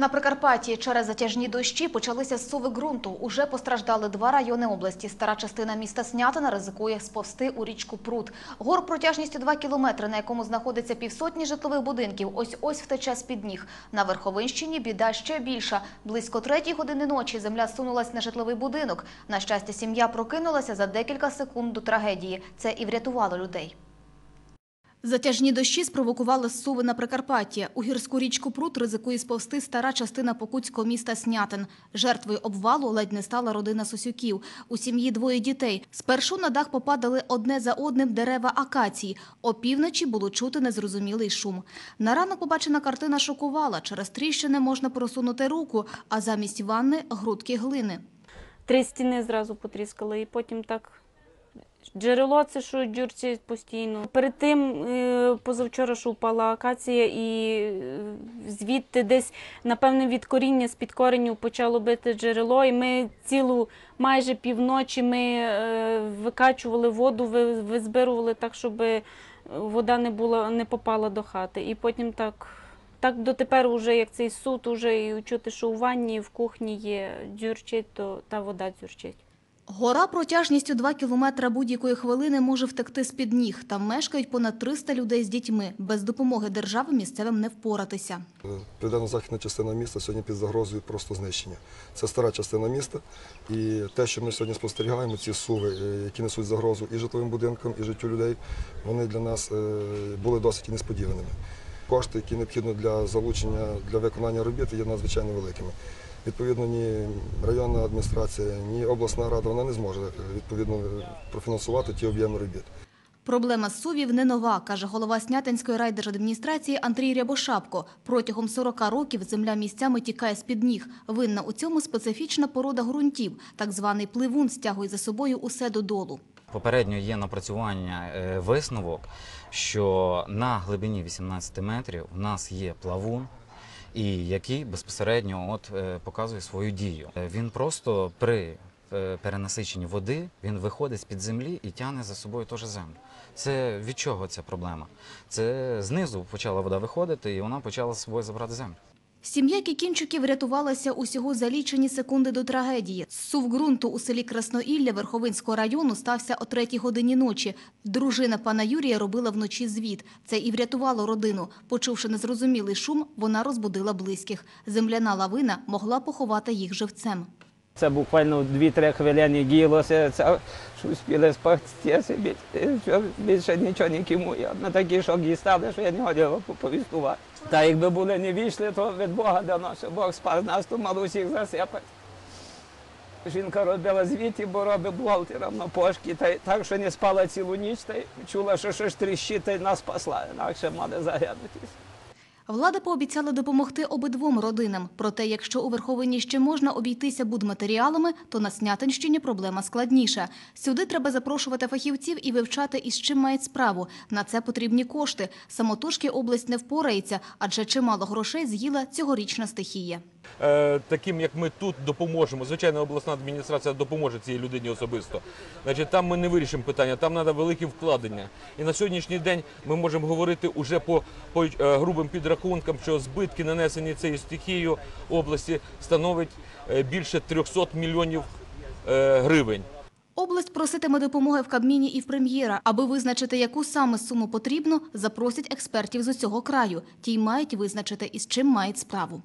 На Прикарпатті через затяжні дощі почалися зсуви ґрунту. Уже постраждали два райони області. Стара частина міста Снятина ризикує сповзти у річку Прут. Гор протяжністю 2 кілометри, на якому знаходиться півсотні житлових будинків, ось-ось втече з-під ніг. На Верховинщині біда ще більша. Близько третій години ночі земля сунулась на житловий будинок. На щастя, сім'я прокинулася за декілька секунд до трагедії. Це і врятувало людей. Затяжні дощі спровокували зсуви на Прикарпатті. У гірську річку Прут ризикує сповзти стара частина покутського міста Снятин. Жертвою обвалу ледь не стала родина Сосюків. У сім'ї двоє дітей. Спершу на дах попадали одне за одним дерева акації. Опівночі було чути незрозумілий шум. На ранок побачена картина шокувала. Через тріщини можна просунути руку, а замість ванни – грудки глини. Три стіни зразу потріскали, і потім так. Джерело це що дзюрчить постійно. Перед тим е, позавчора, що впала акація, і е, звідти десь, напевне, від коріння з-під коренів почало бити джерело, і ми цілу майже півночі ми е, викачували воду, ви- визбирували так, щоб вода не була, не попала до хати. І потім так. Так дотепер, уже як цей суд, уже і чути, що у ванні, в кухні є дзюрчить, то та вода дзюрчить. Гора протяжністю 2 кілометра будь-якої хвилини може втекти з-під ніг. Там мешкають понад 300 людей з дітьми. Без допомоги держави місцевим не впоратися. Південно-західна частина міста сьогодні під загрозою просто знищення. Це стара частина міста. І те, що ми сьогодні спостерігаємо, ці суви, е, які несуть загрозу і житловим будинкам, і життю людей, вони для нас е, були досить несподіваними. Кошти, які необхідні для залучення для виконання робіт, є надзвичайно великими. Відповідно, ні районна адміністрація, ні обласна рада вона не зможе відповідно профінансувати ті об'єми робіт. Проблема сувів не нова, каже голова Снятинської райдержадміністрації Андрій Рябошапко. Протягом 40 років земля місцями тікає з-під ніг. Винна у цьому специфічна порода ґрунтів. Так званий пливун стягує за собою усе додолу. Попередньо є напрацювання е, висновок, що на глибині 18 метрів у нас є плавун, і який безпосередньо от е, показує свою дію. Е, Він просто при перенасиченні води він виходить з під землі і тягне за собою теж землю. Це від чого ця проблема? Це знизу почала вода виходити, і вона почала з собою забрати землю. Сім'я Кікінчуків врятувалася усього за лічені секунди до трагедії. Сув ґрунту у селі Красноілля Верховинського району стався о третій годині ночі. Дружина пана Юрія робила вночі звіт. Це і врятувало родину. Почувши незрозумілий шум, вона розбудила близьких. Земляна лавина могла поховати їх живцем. Це буквально 2-3 хвилини діялося, це успіли спастися, більше нічого нікому. Я на такий шок дістали, що я не хотів повістувати. Та якби були не війшли, то від Бога дано, що Бог спас нас, то мало всіх засипати. Жінка робила звіті, бо робить бухгалтером на пошті, та й так, що не спала цілу ніч, та й чула, що щось тріщить, та й нас спасла, інакше мали загинутися. Влада пообіцяла допомогти обидвом родинам. Проте, якщо у Верховині ще можна обійтися будматеріалами, то на Снятинщині проблема складніша. Сюди треба запрошувати фахівців і вивчати, із чим мають справу. На це потрібні кошти. Самотужки область не впорається, адже чимало грошей з'їла цьогорічна стихія. Е, таким як ми тут допоможемо. Звичайно, обласна адміністрація допоможе цій людині особисто. Значить, там ми не вирішимо питання, там треба великі вкладення. І на сьогоднішній день ми можемо говорити уже по, по е, грубим підрахункам, що збитки, нанесені цією стихією області, становить е, більше 300 мільйонів гривень. Область проситиме допомоги в Кабміні і в прем'єра. Аби визначити, яку саме суму потрібно, запросять експертів з усього краю. Ті й мають визначити, із чим мають справу.